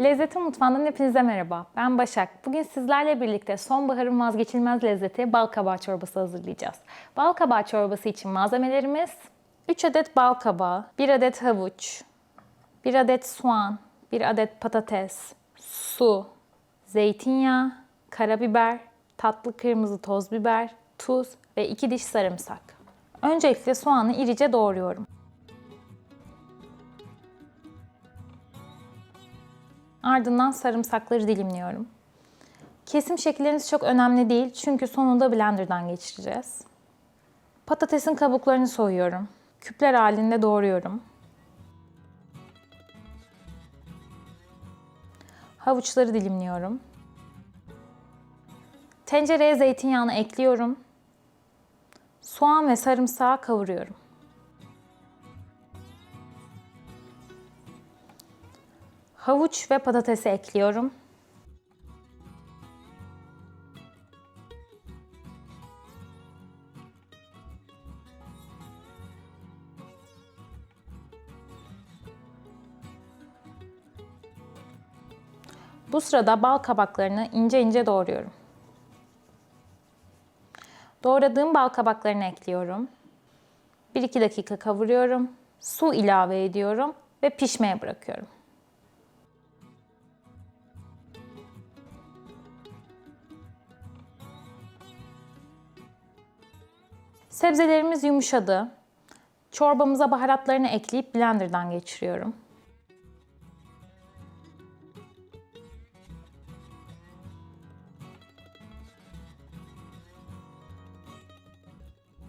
Lezzeti Mutfağı'ndan hepinize merhaba. Ben Başak. Bugün sizlerle birlikte sonbaharın vazgeçilmez lezzeti bal kabağı çorbası hazırlayacağız. Bal kabağı çorbası için malzemelerimiz 3 adet bal kabağı, 1 adet havuç, 1 adet soğan, 1 adet patates, su, zeytinyağı, karabiber, tatlı kırmızı toz biber, tuz ve 2 diş sarımsak. Öncelikle soğanı irice doğruyorum. Ardından sarımsakları dilimliyorum. Kesim şekilleriniz çok önemli değil çünkü sonunda blenderdan geçireceğiz. Patatesin kabuklarını soyuyorum. Küpler halinde doğruyorum. Havuçları dilimliyorum. Tencereye zeytinyağını ekliyorum. Soğan ve sarımsağı kavuruyorum. Havuç ve patatesi ekliyorum. Bu sırada bal kabaklarını ince ince doğruyorum. Doğradığım bal kabaklarını ekliyorum. 1-2 dakika kavuruyorum. Su ilave ediyorum ve pişmeye bırakıyorum. Sebzelerimiz yumuşadı. Çorbamıza baharatlarını ekleyip blenderdan geçiriyorum.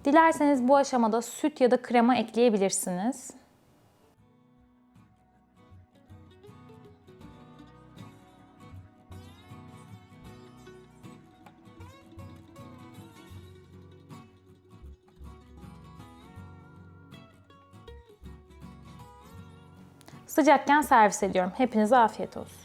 Dilerseniz bu aşamada süt ya da krema ekleyebilirsiniz. Sıcakken servis ediyorum. Hepinize afiyet olsun.